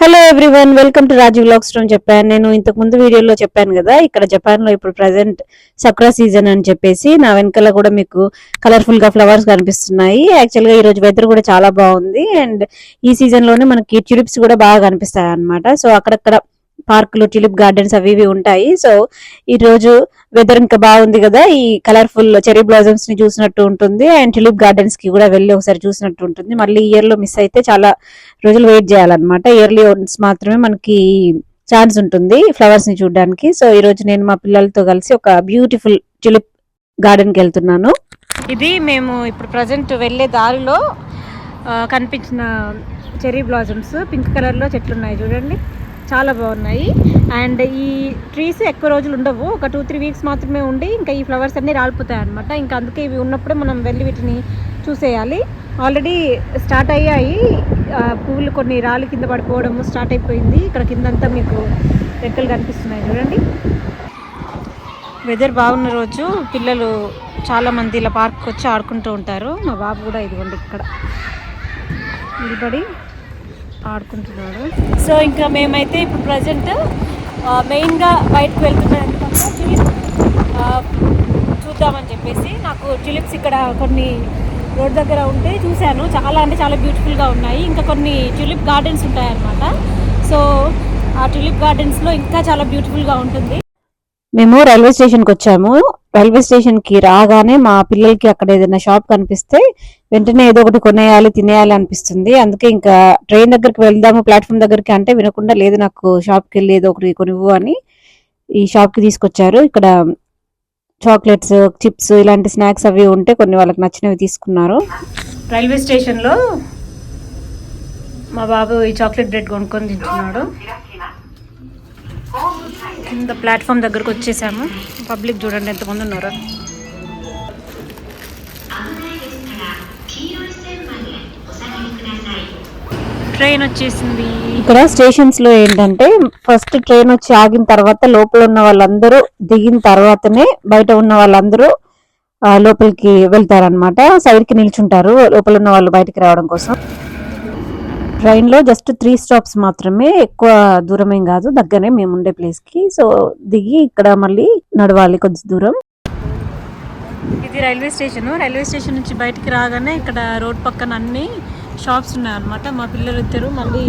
Hello everyone welcome to Rajeev logs అని చెప్పాను నేను ఇంతకు ముందు వీడియోలో చెప్పాను కదా ఇక్కడ జపాన్లో ఇప్పుడు ప్రెసెంట్ సక్రా సీజన్ అని చెప్పేసి నా వెనకాల కూడా మీకు కలర్ఫుల్గా ఫ్లవర్స్ కనిపిస్తున్నాయి. యాక్చువల్గా ఈ రోజు వెదర్ కూడా చాలా బాగుంది అండ్ ఈ సీజన్లోనే మనకి ట్యూలిప్స్ కూడా బాగా కనిపిస్తాయి అనమాట సో అక్కడక్కడ పార్కులు ట్యూలిప్ గార్డెన్స్ అవి ఇవి ఉంటాయి. సో ఈ రోజు వెదర్ ఇంకా బాగుంది కదా ఈ కలర్ఫుల్ చెరీ బ్లాజమ్స్ని చూసినట్టు ఉంటుంది. అండ్ టిలిప్ గార్డెన్స్కి కూడా వెళ్ళి ఒకసారి చూసినట్టు ఉంటుంది. మళ్ళీ ఇయర్లో మిస్ అయితే చాలా రోజులు వెయిట్ చేయాలన్నమాట. ఇయర్లీ వన్స్ మాత్రమే మనకి ఛాన్స్ ఉంటుంది ఫ్లవర్స్ని చూడడానికి. సో ఈ రోజు నేను మా పిల్లలతో కలిసి ఒక బ్యూటిఫుల్ టిలిప్ గార్డెన్కి వెళ్తున్నాను. ఇది మేము ఇప్పుడు ప్రజెంట్ వెళ్ళే దారిలో కనిపించిన చెరీ బ్లాజమ్స్ పింక్ కలర్లో చెట్లు ఉన్నాయి చూడండి. చాలా బాగున్నాయి. అండ్ ఈ ట్రీస్ ఎక్కువ రోజులు ఉండవు. ఒక టూ త్రీ వీక్స్ మాత్రమే ఉండి ఇంకా ఈ ఫ్లవర్స్ అన్నీ రాలిపోతాయి అనమాట ఇంకా అందుకే ఇవి ఉన్నప్పుడే మనం వెళ్ళి వీటిని చూసేయాలి. ఆల్రెడీ స్టార్ట్ అయ్యాయి. పువ్వులు కొన్ని రాళ్ళు కింద పడిపోవడం స్టార్ట్ అయిపోయింది. ఇక్కడ కిందంతా మీకు రెక్కలు కనిపిస్తున్నాయి చూడండి. వెదర్ బాగున్న రోజు పిల్లలు చాలామంది ఇలా పార్క్కి వచ్చి ఆడుకుంటూ ఉంటారు. మా బాబు కూడా ఇదిగోండి ఇక్కడ. నిలబడి ఆడుకుంటున్నాడు. సో ఇంకా మేమైతే ఇప్పుడు ప్రజెంట్ మెయిన్గా బయటకు వెళ్తున్నాం ఎందుకంటే చూద్దామని చెప్పేసి నాకు ట్యూలిప్స్ ఇక్కడ కొన్ని రోడ్ దగ్గర ఉంటే చూశాను. చాలా అంటే చాలా బ్యూటిఫుల్గా ఉన్నాయి. ఇంకా కొన్ని ట్యూలిప్ గార్డెన్స్ ఉంటాయన్నమాట. సో ఆ ట్యూలిప్ గార్డెన్స్లో ఇంకా చాలా బ్యూటిఫుల్గా ఉంటుంది. మేము రైల్వే స్టేషన్కి వచ్చాము. రైల్వే స్టేషన్కి రాగానే మా పిల్లలకి అక్కడ ఏదైనా షాప్ కనిపిస్తే వెంటనే ఏదో ఒకటి కొనేయాలి తినేయాలి అనిపిస్తుంది. అందుకే ఇంకా ట్రైన్ దగ్గరికి వెళ్దాము ప్లాట్ఫామ్ దగ్గరికి అంటే వినకుండా లేదు నాకు షాప్కి వెళ్ళి ఏదో ఒకటి కొనివ్వు అని ఈ షాప్కి తీసుకొచ్చారు. ఇక్కడ చాక్లెట్స్ చిప్స్ ఇలాంటి స్నాక్స్ అవి ఉంటే కొన్ని వాళ్ళకి నచ్చినవి తీసుకున్నారు. రైల్వే స్టేషన్లో మా బాబు ఈ చాక్లెట్ బ్రెడ్ కొనుక్కొని తింటున్నాడు. కింద ప్లాట్ఫామ్ దగ్గరకు వచ్చేసాము. పబ్లిక్ చూడండి ఎంతమంది ఉన్నారు. ట్రైన్ వచ్చేసింది. ఇక్కడ స్టేషన్స్లో ఏంటంటే ఫస్ట్ ట్రైన్ వచ్చి ఆగిన తర్వాత లోపల ఉన్న వాళ్ళందరూ దిగిన తర్వాతనే బయట ఉన్న వాళ్ళందరూ లోపలికి వెళ్తారనమాట సైడ్కి నిల్చుంటారు. లోపల ఉన్న వాళ్ళు బయటకి రావడం కోసం. ట్రైన్లో జస్ట్ త్రీ స్టాప్స్ మాత్రమే ఎక్కువ దూరం ఏం కాదు దగ్గరనే మేము ఉండే ప్లేస్కి సో దిగి ఇక్కడ మళ్ళీ నడవాలి కొద్ది దూరం. ఇది రైల్వే స్టేషన్. రైల్వే స్టేషన్ నుంచి బయటికి రాగానే ఇక్కడ రోడ్ పక్కన అన్ని షాప్స్ ఉన్నాయన్నమాట. మా పిల్లలు ఇద్దరు మళ్ళీ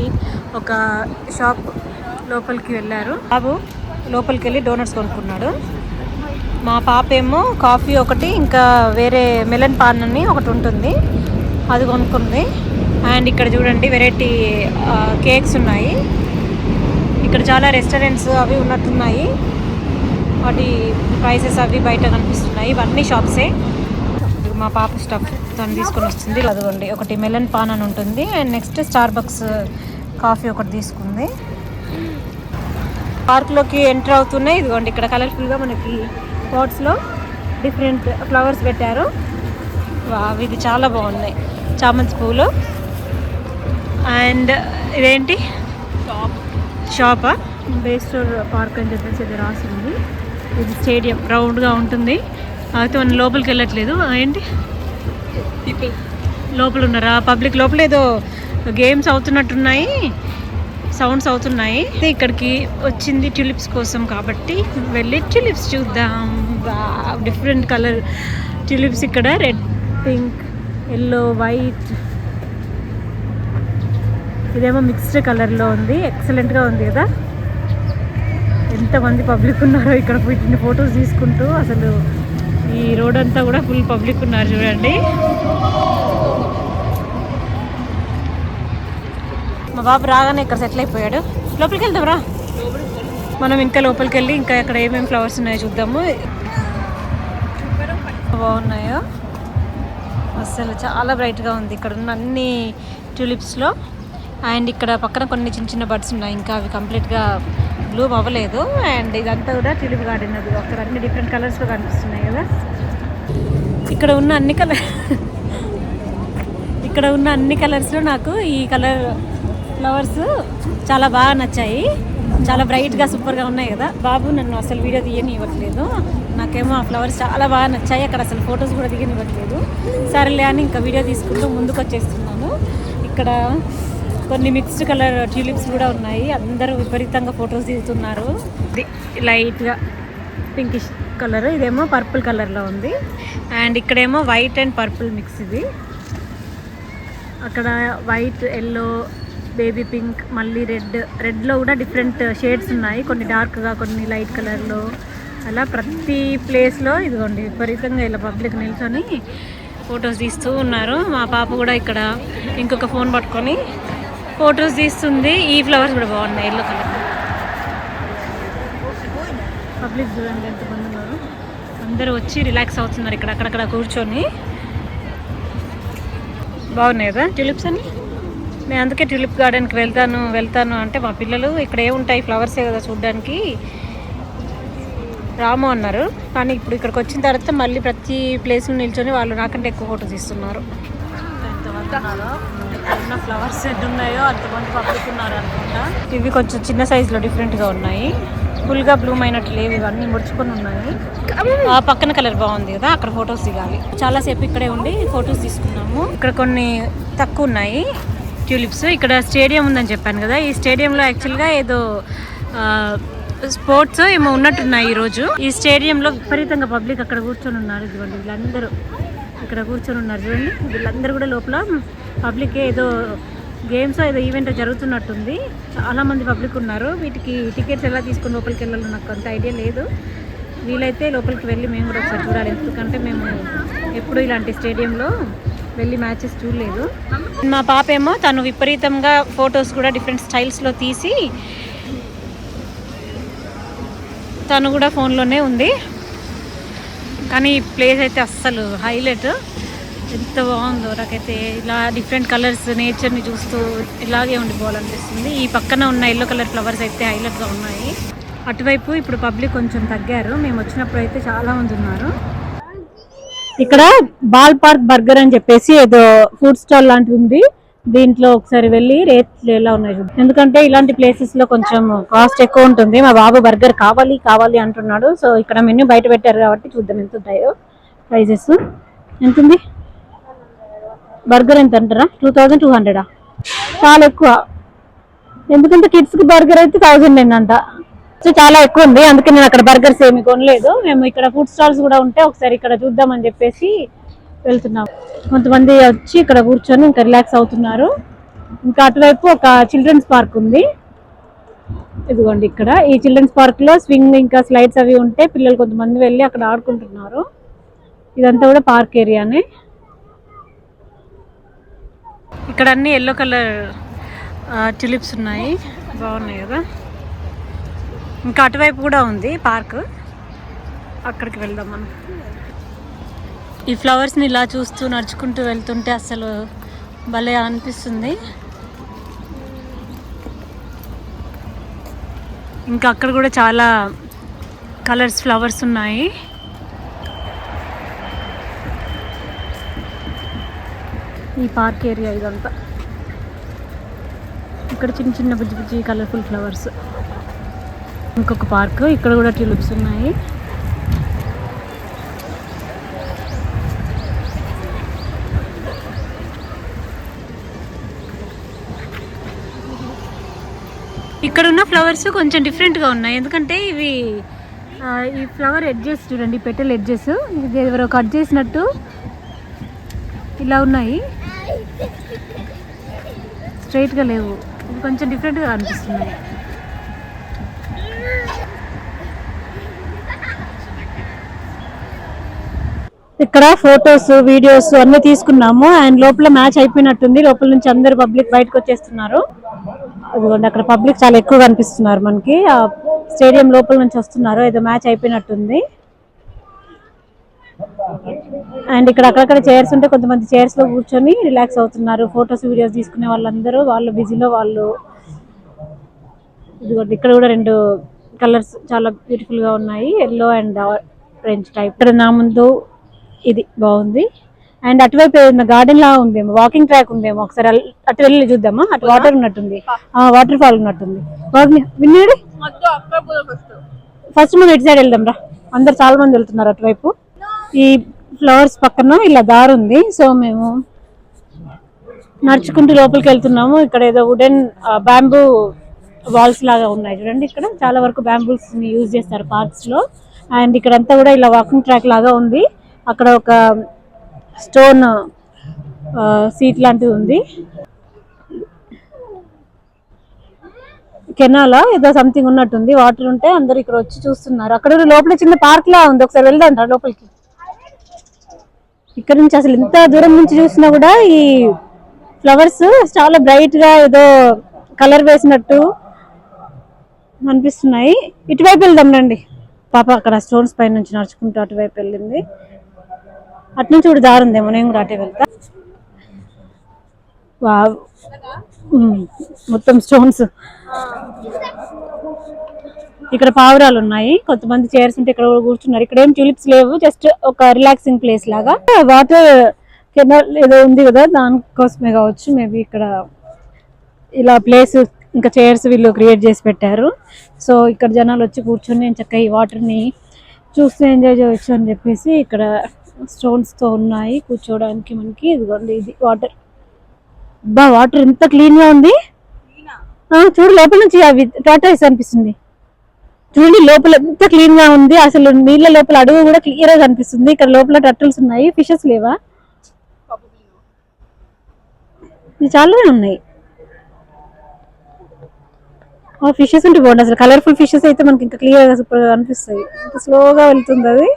ఒక షాప్ లోపలికి వెళ్ళారు. బాబు లోపలికి వెళ్ళి డోనట్స్ కొనుక్కున్నాడు. మా పాప ఏమో కాఫీ ఒకటి ఇంకా వేరే మెలన్ పాన్ అని ఒకటి ఉంటుంది. అది కొనుక్కుంది. అండ్ ఇక్కడ చూడండి వెరైటీ కేక్స్ ఉన్నాయి. ఇక్కడ చాలా రెస్టారెంట్స్ అవి ఉన్నట్టున్నాయి. వాటి ప్రైసెస్ అవి బయట కనిపిస్తున్నాయి. ఇవన్నీ షాప్సే. మా పాప స్టఫ్ తను తీసుకొని వస్తుంది. అదిగోండి ఒకటి మెలన్ పాన్ అని ఉంటుంది. And next Starbucks coffee ఒకటి తీసుకుంది. పార్క్లోకి ఎంటర్ అవుతున్నాయి. ఇదిగోండి ఇక్కడ కలర్ఫుల్గా మనకి పాట్స్లో డిఫరెంట్ ఫ్లవర్స్ పెట్టారు. వావ్, ఇది చాలా బాగున్నాయి. చామంతి పువ్వులు అండ్ ఇదేంటి? షాపా బేస్టోర్ పార్క్ అని చెప్పేసి ఇది రాసింది. ఇది స్టేడియం రౌండ్గా ఉంటుంది. అయితే మనం లోపలికి వెళ్ళట్లేదు. ఏంటి? లోపల ఉన్నారా పబ్లిక్ లోపల ఏదో గేమ్స్ అవుతున్నట్టున్నాయి. సౌండ్స్ అవుతున్నాయి. ఇక్కడికి వచ్చింది ట్యూలిప్స్ కోసం కాబట్టి వెళ్ళి ట్యూలిప్స్ చూద్దాం. డిఫరెంట్ కలర్ ట్యూలిప్స్ ఇక్కడ. రెడ్ పింక్ ఎల్లో వైట్ ఇదేమో మిక్స్డ్ కలర్లో ఉంది. ఎక్సలెంట్గా ఉంది కదా. ఎంతమంది పబ్లిక్ ఉన్నారో ఇక్కడ వీటిని ఫొటోస్ తీసుకుంటూ అసలు ఈ రోడ్ అంతా కూడా ఫుల్ పబ్లిక్ ఉన్నారు చూడండి. మా బాబు రాగానే ఇక్కడ సెటిల్ అయిపోయాడు. లోపలికి వెళ్దాం రా. మనం ఇంకా లోపలికి వెళ్ళి ఇంకా ఇక్కడ ఏమేమి ఫ్లవర్స్ ఉన్నాయో చూద్దాము. బాగున్నాయో. అసలు చాలా బ్రైట్గా ఉంది. ఇక్కడ ఉన్న అన్ని ట్యూలిప్స్లో అండ్ ఇక్కడ పక్కన కొన్ని చిన్న చిన్న బర్డ్స్ ఉన్నాయి. ఇంకా అవి కంప్లీట్గా బ్లూమ్ అవ్వలేదు. అండ్ ఇదంతా కూడా ట్యూలిప్ గార్డెన్ అది. అక్కడ అన్ని డిఫరెంట్ కలర్స్లో కనిపిస్తున్నాయి కదా. ఇక్కడ ఉన్న అన్ని కలర్ ఇక్కడ ఉన్న అన్ని కలర్స్లో నాకు ఈ కలర్ ఫ్లవర్స్ చాలా బాగా నచ్చాయి. చాలా బ్రైట్గా సూపర్గా ఉన్నాయి కదా. బాబు నన్ను అసలు వీడియో తీయనివ్వట్లేదు. నాకేమో ఆ ఫ్లవర్స్ చాలా బాగా నచ్చాయి. అక్కడ అసలు ఫొటోస్ కూడా దిగనివ్వట్లేదు. సరేలే అని ఇంకా వీడియో తీసుకుంటూ ముందుకు వచ్చేస్తున్నాను ఇక్కడ కొన్ని మిక్స్డ్ కలర్ ట్యూలిప్స్ కూడా ఉన్నాయి. అందరూ విపరీతంగా ఫొటోస్ దిగుతున్నారు. లైట్గా పింకిష్ కలర్ ఇదేమో పర్పుల్ కలర్లో ఉంది. అండ్ ఇక్కడేమో వైట్ అండ్ పర్పుల్ మిక్స్ ఇది. అక్కడ వైట్ ఎల్లో బేబీ పింక్ మళ్ళీ రెడ్ రెడ్లో కూడా డిఫరెంట్ షేడ్స్ ఉన్నాయి. కొన్ని డార్క్గా కొన్ని లైట్ కలర్లో అలా ప్రతి ప్లేస్లో ఇదిగోండి విపరీతంగా ఇలా పబ్లిక్ నిల్చొని ఫొటోస్ తీస్తూ ఉన్నారు. మా పాప కూడా ఇక్కడ ఇంకొక ఫోన్ పట్టుకొని ఫొటోస్ తీస్తుంది. ఈ ఫ్లవర్స్ కూడా బాగున్నాయి ఎల్లో కలర్. పబ్లిక్ చూడండి ఎంతమంది ఉన్నారు? అందరూ వచ్చి రిలాక్స్ అవుతున్నారు ఇక్కడ అక్కడక్కడ కూర్చొని. బాగున్నాయి కదా ట్యూలిప్స్ అని నేను అందుకే ట్యూలిప్ గార్డెన్కి వెళ్తాను వెళ్తాను అంటే మా పిల్లలు ఇక్కడ ఏముంటాయి ఫ్లవర్సే కదా చూడడానికి. రాము అన్నారు. కానీ ఇప్పుడు ఇక్కడికి వచ్చిన తర్వాత మళ్ళీ ప్రతి ప్లేస్లో నిల్చొని వాళ్ళు నాకంటే ఎక్కువ ఫోటోస్ తీస్తున్నారు. ఉన్న ఫ్లవర్స్ సెట్ ఉన్నాయో అంతమంది పబ్లిక్ ఉన్నారు అనుకుంటా. ఇవి కొంచెం చిన్న సైజులో డిఫరెంట్గా ఉన్నాయి. ఫుల్గా బ్లూమ్ అయినట్టు లేవు ఇవన్నీ ముడుచుకొని ఉన్నాయి. ఆ పక్కన కలర్ బాగుంది కదా అక్కడ ఫొటోస్ దిగాలి. చాలాసేపు ఇక్కడే ఉండి ఫొటోస్ తీసుకున్నాము. ఇక్కడ కొన్ని తక్కువ ఉన్నాయి ట్యూలిప్స్ ఇక్కడ స్టేడియం ఉందని చెప్పాను కదా ఈ స్టేడియంలో యాక్చువల్గా ఏదో స్పోర్ట్స్ ఏమో ఉన్నట్టున్నాయి ఈరోజు. ఈ స్టేడియంలో విపరీతంగా పబ్లిక్ అక్కడ కూర్చొని ఉన్నారు. ఇదిగోండి వీళ్ళందరూ. ఇక్కడ కూర్చొని ఉన్నారు చూడండి. వీళ్ళందరూ కూడా లోపల పబ్లిక్ ఏదో గేమ్స్ ఏదో ఈవెంట్ జరుగుతున్నట్టుంది. చాలా మంది పబ్లిక్ ఉన్నారు. వీటికి టికెట్స్ ఎలా తీసుకొని లోపలికి వెళ్ళాలో నాకు అంత ఐడియా లేదు. వీలైతే లోపలికి వెళ్ళి మేము కూడా ఒకసారి చూడాలి. ఎందుకంటే మేము ఎప్పుడు ఇలాంటి స్టేడియంలో వెళ్ళి మ్యాచెస్ చూడలేదు. మా పాప ఏమో తను విపరీతంగా ఫొటోస్ కూడా డిఫరెంట్ స్టైల్స్లో తీసి తను కూడా ఫోన్లోనే ఉంది. కానీ ఈ ప్లేస్ అయితే అస్సలు హైలైట్. ఎంత బాగుందో. నాకైతే ఇలా డిఫరెంట్ కలర్స్ నేచర్ని చూస్తూ ఇలాగే ఉండిపోవాలనిపిస్తుంది. ఈ పక్కన ఉన్న ఎల్లో కలర్ ఫ్లవర్స్ అయితే హైలైట్గా ఉన్నాయి. అటువైపు ఇప్పుడు పబ్లిక్ కొంచెం తగ్గారు. మేము వచ్చినప్పుడు అయితే చాలా మంది ఉన్నారు. ఇక్కడ బాల్ పార్క్ బర్గర్ అని చెప్పేసి ఏదో ఫుడ్ స్టాల్ లాంటిది ఉంది. దీంట్లో ఒకసారి వెళ్ళి రేట్లు ఎలా ఉన్నాయి చూద్దాం. ఎందుకంటే ఇలాంటి ప్లేసెస్లో కొంచెం కాస్ట్ ఎక్కువ ఉంటుంది. మా బాబు బర్గర్ కావాలి కావాలి అంటున్నాడు. సో ఇక్కడ మెన్యూ బయట పెట్టారు కాబట్టి చూద్దాం ఎంత ఉంటాయో ప్రైజెస్ ఎంత ఉంది బర్గర్ ఎంత అంటారా? టూ థౌజండ్ టూ హండ్రెడా చాలా ఎక్కువ. ఎందుకంటే కిడ్స్కి బర్గర్ అయితే థౌజండ్ ఏంటంట సో చాలా ఎక్కువ ఉంది. అందుకే నేను అక్కడ బర్గర్స్ ఏమి కొనలేదు. మేము ఇక్కడ ఫుడ్ స్టాల్స్ కూడా ఉంటే ఒకసారి ఇక్కడ చూద్దామని చెప్పేసి వెళ్తున్నాం. కొంతమంది వచ్చి ఇక్కడ కూర్చొని ఇంకా రిలాక్స్ అవుతున్నారు. ఇంకా అటువైపు ఒక చిల్డ్రన్స్ పార్క్ ఉంది. ఇదిగోండి ఇక్కడ. ఈ చిల్డ్రన్స్ పార్క్లో స్వింగ్ ఇంకా స్లైడ్స్ అవి ఉంటే పిల్లలు కొంతమంది వెళ్ళి అక్కడ ఆడుకుంటున్నారు. ఇదంతా కూడా పార్క్ ఏరియానే ఇక్కడ అన్ని ఎల్లో కలర్ టులిప్స్ ఉన్నాయి. బాగున్నాయి కదా? ఇంకా అటువైపు కూడా ఉంది పార్క్ అక్కడికి వెళ్దాం మనం. ఈ ఫ్లవర్స్ని ఇలా చూస్తూ నడుచుకుంటూ వెళ్తుంటే అసలు భలే అనిపిస్తుంది. ఇంకా అక్కడ కూడా చాలా కలర్స్ ఫ్లవర్స్ ఉన్నాయి. ఈ పార్క్ ఏరియా ఇదంతా. ఇక్కడ చిన్న చిన్న బుజ్జి బుజ్జి కలర్ఫుల్ ఫ్లవర్స్. ఇంకొక పార్క్ ఇక్కడ కూడా ట్యూలిప్స్ ఉన్నాయి. ఇక్కడ ఉన్న ఫ్లవర్స్ కొంచెం డిఫరెంట్గా ఉన్నాయి. ఎందుకంటే ఇవి ఈ ఫ్లవర్ ఎడ్జెస్ చూడండి పెట్టెలు ఎడ్జెస్ ఇది ఎవరో కట్ చేసినట్టు ఇలా ఉన్నాయి. స్ట్రైట్గా లేవు. ఇవి కొంచెం డిఫరెంట్గా అనిపిస్తున్నాయి. ఇక్కడ ఫొటోస్ వీడియోస్ అన్ని తీసుకున్నాము. అండ్ లోపల మ్యాచ్ అయిపోయినట్టుంది. లోపల నుంచి అందరు పబ్లిక్ బయటకు వచ్చేస్తున్నారు. అదిగోండి అక్కడ పబ్లిక్ చాలా ఎక్కువ కనిపిస్తున్నారు మనకి. ఆ స్టేడియం లోపల నుంచి వస్తున్నారు ఏదో మ్యాచ్ అయిపోయినట్టుంది. అండ్ ఇక్కడ అక్కడక్కడ చైర్స్ ఉంటే కొంతమంది చైర్స్లో కూర్చొని రిలాక్స్ అవుతున్నారు. ఫొటోస్ వీడియోస్ తీసుకునే వాళ్ళందరూ వాళ్ళు బిజీలో వాళ్ళు. ఇదిగోండి ఇక్కడ కూడా రెండు కలర్స్ చాలా బ్యూటిఫుల్గా ఉన్నాయి. Yellow and orange type. ఇక్కడ నా ముందు ఇది బాగుంది. అండ్ అటువైపు ఏదైనా గార్డెన్ లా ఉందేమో వాకింగ్ ట్రాక్ ఉందేమో ఒకసారి అటు వెళ్ళి చూద్దామా? అటు వాటర్ ఉన్నట్టుంది. వాటర్ ఫాల్ ఉన్నట్టుంది. విన్నాడు? ఫస్ట్ మనం ఇటు సైడ్ వెళ్దాం రా. అందరు చాలా మంది వెళ్తున్నారు అటువైపు. ఈ ఫ్లవర్స్ పక్కన ఇలా దారి ఉంది. సో మేము నడుచుకుంటూ లోపలికి వెళ్తున్నాము. ఇక్కడ ఏదో వుడెన్ బ్యాంబూ వాల్స్ లాగా ఉన్నాయి చూడండి ఇక్కడ. చాలా వరకు బ్యాంబూస్ని యూజ్ చేస్తారు పార్క్స్లో. అండ్ ఇక్కడ అంతా కూడా ఇలా వాకింగ్ ట్రాక్ లాగా ఉంది. అక్కడ ఒక స్టోన్ సీట్ లాంటిది ఉంది. కెనాలా? ఏదో సంథింగ్ ఉన్నట్టుంది. వాటర్ ఉంటే అందరు ఇక్కడ వచ్చి చూస్తున్నారు. అక్కడ లోపల చిన్న పార్క్ లా ఉంది. ఒకసారి వెళ్దాం లోపలికి. ఇక్కడ నుంచి అసలు ఇంత దూరం నుంచి చూసినా కూడా ఈ ఫ్లవర్స్ చాలా బ్రైట్గా ఏదో కలర్ వేసినట్టు అనిపిస్తున్నాయి. ఇటువైపు వెళ్దాం రండి. పాప అక్కడ స్టోన్స్ పైన నుంచి నడుచుకుంటూ అటువైపు వెళ్ళింది. అటు నుంచి కూడా దారి ఉందేమో నేను కూడా అటే వెళ్తా. వావ్. మొత్తం స్టోన్స్. ఇక్కడ పావురాలు ఉన్నాయి. కొంతమంది చైర్స్ ఉంటే ఇక్కడ కూడా కూర్చున్నారు. ఇక్కడ ఏం ట్యూలిప్స్ లేవు జస్ట్ ఒక రిలాక్సింగ్ ప్లేస్ లాగా. వాటర్ కెనాల్ ఏదో ఉంది కదా దానికోసమే కావచ్చు. మేబీ ఇక్కడ ఇలా ప్లేస్ ఇంకా చైర్స్ వీళ్ళు క్రియేట్ చేసి పెట్టారు. సో ఇక్కడ జనాలు వచ్చి కూర్చొని నేను చక్కగా ఈ వాటర్ని చూస్తూ ఎంజాయ్ చేయొచ్చు అని చెప్పేసి ఇక్కడ స్టోన్స్తో ఉన్నాయి కూర్చోవడానికి మనకి. ఇదిగోండి ఇది వాటర్. బా వాటర్ ఎంత క్లీన్గా ఉంది. ఆ, చూడు లోపల నుంచి అవి టాటాయిస్ అనిపిస్తుంది. చూడండి లోపల ఎంత క్లీన్గా ఉంది. అసలు నీళ్ళ లోపల అడుగు కూడా క్లియర్గా కనిపిస్తుంది. ఇక్కడ లోపల టర్టల్స్ ఉన్నాయి ఫిషెస్ లేవా? చాలా చాలానే ఉన్నాయి. ఫిషెస్ ఉంటే బాగుంది అసలు కలర్ఫుల్ ఫిషెస్ అయితే మనకి ఇంకా క్లియర్గా సూపర్గా అనిపిస్తాయి. ఇంకా స్లోగా వెళ్తుంది అది.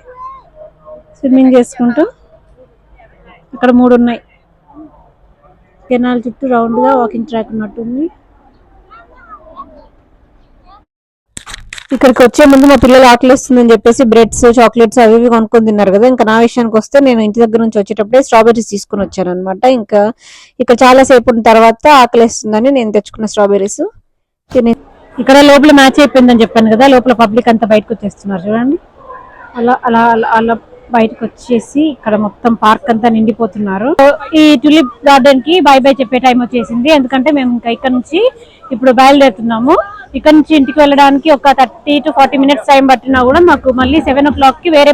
స్విమ్మింగ్ చేసుకుంటూ ఇక్కడ మూడు ఉన్నాయి కెనాల్ చుట్టూ రౌండ్గా వాకింగ్ ట్రాక్ ఉన్నట్టుంది. ఇక్కడికి వచ్చే ముందు మా పిల్లలు ఆకలిస్తుందని చెప్పేసి బ్రెడ్స్ చాక్లెట్స్ అవి ఇవి కొనుక్కొని తిన్నారు కదా. ఇంకా నా విషయానికి వస్తే నేను ఇంటి దగ్గర నుంచి వచ్చేటప్పుడే స్ట్రాబెర్రీస్ తీసుకుని వచ్చాను అనమాట ఇంకా ఇక్కడ చాలా సేపు ఉన్న తర్వాత ఆకలిస్తుందని నేను తెచ్చుకున్న స్ట్రాబెర్రీస్. తినే ఇక్కడ లోపల మ్యాచ్ అయిపోయిందని చెప్పాను కదా. లోపల పబ్లిక్ అంతా బయటకు వచ్చేస్తున్నారు చూడండి. అలా అలా అలా అలా బయటకు వచ్చేసి ఇక్కడ మొత్తం పార్క్ అంతా నిండిపోతున్నారు. సో, ఈ టులిప్ గార్డెన్కి బై బై చెప్పే టైం వచ్చేసింది. ఎందుకంటే మేము ఇంకా ఇక్కడ నుంచి ఇప్పుడు బయలుదేరుతున్నాము. ఇక్కడ నుంచి ఇంటికి వెళ్ళడానికి ఒక thirty to forty minutes time పట్టినా కూడా మాకు మళ్ళీ సెవెన్ ఓ క్లాక్కి వేరే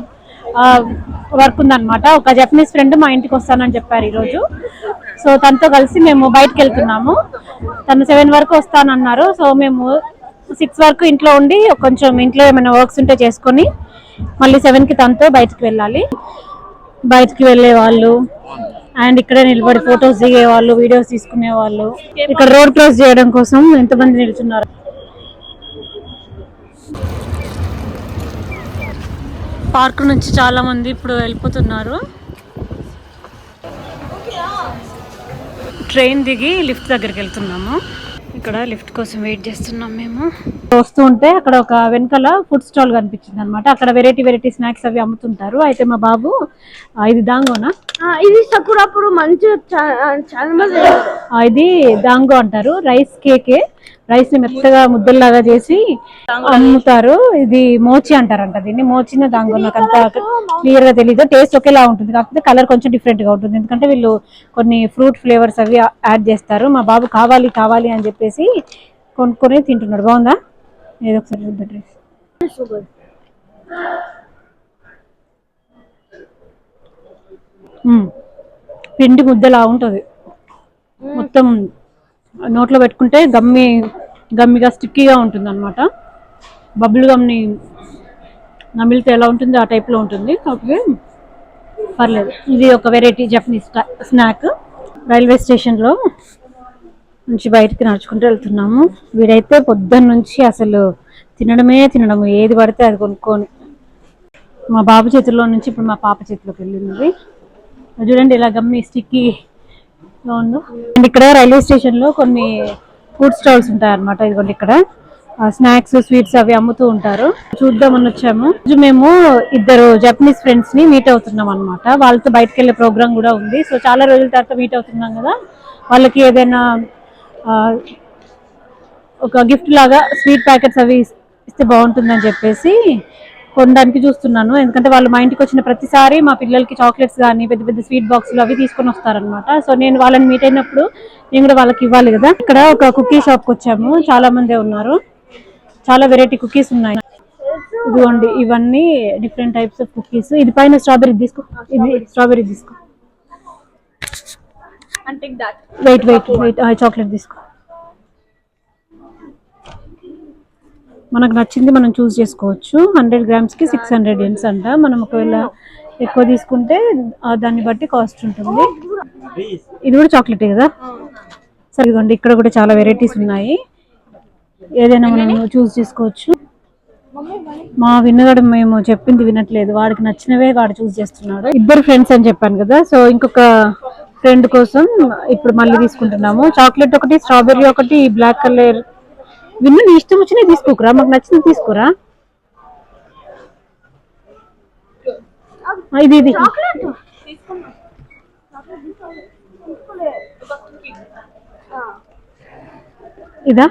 వర్క్ ఉందన్నమాట. ఒక జపనీస్ ఫ్రెండ్ మా ఇంటికి వస్తానని చెప్పారు ఈ రోజు సో తనతో కలిసి మేము బయటకు వెళ్తున్నాము. తను సెవెన్ వరకు వస్తానన్నారు. సో మేము సిక్స్ వరకు ఇంట్లో ఉండి కొంచెం ఇంట్లో ఏమైనా వర్క్స్ ఉంటే చేసుకొని మళ్ళీ సెవెన్కి తనతో బయటకు వెళ్ళాలి. బయటకు వెళ్ళే వాళ్ళు అండ్ ఇక్కడే నిలబడి ఫొటోస్ దిగే వాళ్ళు వీడియోస్ తీసుకునే వాళ్ళు ఇక్కడ రోడ్ క్రాస్ చేయడం కోసం ఎంతమంది నిల్చున్నారు? పార్క్ నుంచి చాలా మంది ఇప్పుడు వెళ్ళిపోతున్నారు. ట్రైన్ దిగి లిఫ్ట్ దగ్గరికి వెళ్తున్నాము. ఇక్కడ లిఫ్ట్ కోసం వెయిట్ చేస్తున్నాం మేము. వస్తూ ఉంటే అక్కడ ఒక వెనకాల ఫుడ్ స్టాల్ కనిపించింది అనమాట అక్కడ వెరైటీ వెరైటీ స్నాక్స్ అవి అమ్ముతుంటారు. అయితే మా బాబు ఇది దాంగోనా? ఆ, ఇది సకురప్పుడు మంచిగా చా- చాలా మంది ఆ, ఇది దాంగో అంటారు. Rice cake. రైస్ని మెత్తగా ముద్దల్లాగా చేసి అమ్ముతారు. ఇది మోచి అంటారంట దీన్ని. మోచిన దాంగో నాకు అంత క్లియర్గా తెలియదు టేస్ట్ ఒకేలా ఉంటుంది. కాకపోతే కలర్ కొంచెం డిఫరెంట్గా ఉంటుంది. ఎందుకంటే వీళ్ళు కొన్ని ఫ్రూట్ ఫ్లేవర్స్ అవి యాడ్ చేస్తారు. మా బాబు కావాలి కావాలి అని చెప్పేసి కొనుక్కొని తింటున్నాడు. బాగుందా? ఏదో ఒకసారి చూద్దాం డ్రెస్ పిండి ముద్దలా ఉంటుంది. మొత్తం నోట్లో పెట్టుకుంటే గమ్మి గమ్మిగా స్టిక్కీగా ఉంటుంది అనమాట బబుల్ గమ్ని నమిలితే ఎలా ఉంటుంది ఆ టైప్లో ఉంటుంది. కాకపోతే పర్లేదు. ఇది ఒక వెరైటీ జపనీస్ స్నాక్ రైల్వే స్టేషన్లో నుంచి బయటికి నడుచుకుంటూ వెళ్తున్నాము. వీడైతే పొద్దున్న నుంచి అసలు తినడమే తినడము. ఏది పడితే అది కొనుక్కొని. మా బాబు చేతుల్లో నుంచి ఇప్పుడు మా పాప చేతిలోకి వెళ్ళింది. చూడండి ఇలా గమ్మి స్టిక్కీ ఉందో. అండ్ ఇక్కడ రైల్వే స్టేషన్లో కొన్ని ఫుడ్ స్టాల్స్ ఉంటాయి అనమాట ఇదిగోండి ఇక్కడ. స్నాక్స్ స్వీట్స్ అవి అమ్ముతూ ఉంటారు. చూద్దామని వచ్చాము. మేము ఇద్దరు జపనీస్ ఫ్రెండ్స్ని మీట్ అవుతున్నాం అనమాట వాళ్ళతో బయటకు వెళ్ళే ప్రోగ్రామ్ కూడా ఉంది. సో చాలా రోజుల తర్వాత మీట్ అవుతున్నాం కదా. వాళ్ళకి ఏదైనా ఒక గిఫ్ట్ లాగా స్వీట్ ప్యాకెట్స్ అవి ఇస్తే బాగుంటుందని చెప్పేసి కొనడానికి చూస్తున్నాను. ఎందుకంటే వాళ్ళు మా ఇంటికి వచ్చిన ప్రతిసారి మా పిల్లలకి చాక్లెట్స్ కానీ పెద్ద పెద్ద స్వీట్ బాక్సులు అవి తీసుకొని వస్తారనమాట సో నేను వాళ్ళని మీట్ అయినప్పుడు నేను కూడా వాళ్ళకి ఇవ్వాలి కదా. ఇక్కడ ఒక కుకీ షాప్కి వచ్చాము. చాలా మందే ఉన్నారు. చాలా వెరైటీ కుకీస్ ఉన్నాయి. ఇదిగోండి ఇవన్నీ డిఫరెంట్ టైప్స్ ఆఫ్ కుకీస్. ఇది పైన స్ట్రాబెరీ తీసుకో. ఇది స్ట్రాబెరీ తీసుకో. వెయిట్ వెయిట్ వెయిట్ చాక్లెట్ తీసుకో. మనకు నచ్చింది మనం చూస్ చేసుకోవచ్చు. హండ్రెడ్ గ్రామ్స్కి సిక్స్ హండ్రెడ్ ఎన్స్ అంట. మనం ఒకవేళ ఎక్కువ తీసుకుంటే దాన్ని బట్టి కాస్ట్ ఉంటుంది. ఇది కూడా చాక్లెట్ కదా? సరే ఇక్కడ కూడా చాలా వెరైటీస్ ఉన్నాయి. ఏదైనా మనం చూస్ చేసుకోవచ్చు. మా విన్నగాడు మేము చెప్పింది వినట్లేదు. వాడికి నచ్చినవే వాడు చూస్ చేస్తున్నాడు. ఇద్దరు ఫ్రెండ్స్ అని చెప్పాను కదా. సో ఇంకొక ఫ్రెండ్ కోసం ఇప్పుడు మళ్ళీ తీసుకుంటున్నాము. చాక్లెట్ ఒకటి స్ట్రాబెర్రీ ఒకటి బ్లాక్ కలర్ విన్ను నీ ఇష్టం వచ్చినవి తీసుకోకురా. మాకు నచ్చింది తీసుకోరా? ఇది ఇది. ఇదా?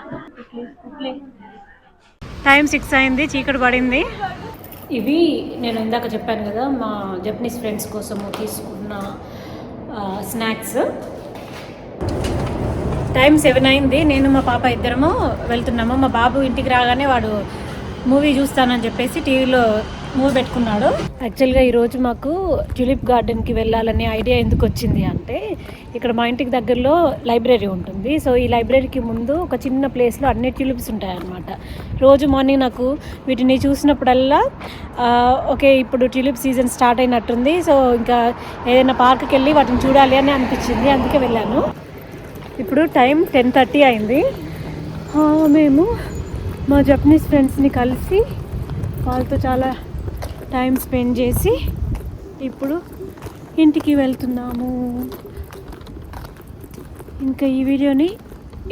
టైం సిక్స్ అయింది చీకటి పడింది. ఇవి నేను ఇందాక చెప్పాను కదా మా జపనీస్ ఫ్రెండ్స్ కోసము తీసుకున్న స్నాక్స్. టైం సెవెన్ అయింది. నేను మా పాప ఇద్దరము వెళ్తున్నాము. మా బాబు ఇంటికి రాగానే వాడు మూవీ చూస్తానని చెప్పేసి టీవీలో మూవీ పెట్టుకున్నాడు. యాక్చువల్గా ఈరోజు మాకు ట్యూలిప్ గార్డెన్కి వెళ్ళాలనే ఐడియా ఎందుకు వచ్చింది అంటే ఇక్కడ మా ఇంటికి దగ్గరలో లైబ్రరీ ఉంటుంది. సో ఈ లైబ్రరీకి ముందు ఒక చిన్న ప్లేస్లో అన్ని ట్యూలిప్స్ ఉంటాయన్నమాట. రోజు మార్నింగ్ నాకు వీటిని చూసినప్పుడల్లా ఓకే ఇప్పుడు ట్యూలిప్ సీజన్ స్టార్ట్ అయినట్టుంది. సో ఇంకా ఏదైనా పార్క్కి వెళ్ళి వాటిని చూడాలి అని అనిపించింది. అందుకే వెళ్ళాను. ఇప్పుడు టైం టెన్ థర్టీ అయింది. మేము మా జపనీస్ ఫ్రెండ్స్ని కలిసి వాళ్ళతో చాలా టైం స్పెండ్ చేసి ఇప్పుడు ఇంటికి వెళ్తున్నాము. ఇంకా ఈ వీడియోని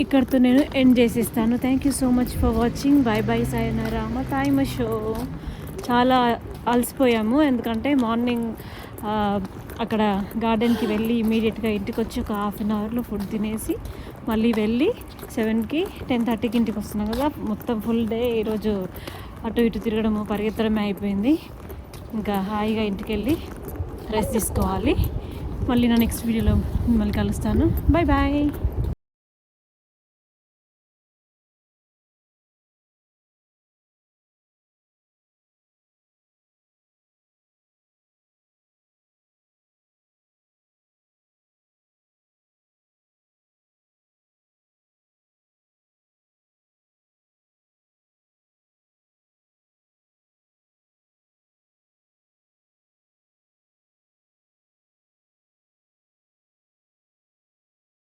ఇక్కడితో నేను ఎండ్ చేసేస్తాను. Thank you so much for watching bye bye sayonara మా టైమ్ షో చాలా అలసిపోయాము ఎందుకంటే మార్నింగ్ అక్కడ గార్డెన్కి వెళ్ళి ఇమీడియట్గా ఇంటికి వచ్చి ఒక హాఫ్ అన్ అవర్లో ఫుడ్ తినేసి మళ్ళీ వెళ్ళి సెవెన్కి టెన్ థర్టీకి ఇంటికి వస్తున్నాం కదా. మొత్తం ఫుల్ డే ఈరోజు అటు ఇటు తిరగడము పరిగెత్తడమే అయిపోయింది. ఇంకా హాయిగా ఇంటికి వెళ్ళి రెస్ట్ తీసుకోవాలి. మళ్ళీ నా నెక్స్ట్ వీడియోలో మిమ్మల్ని కలుస్తాను. Bye bye.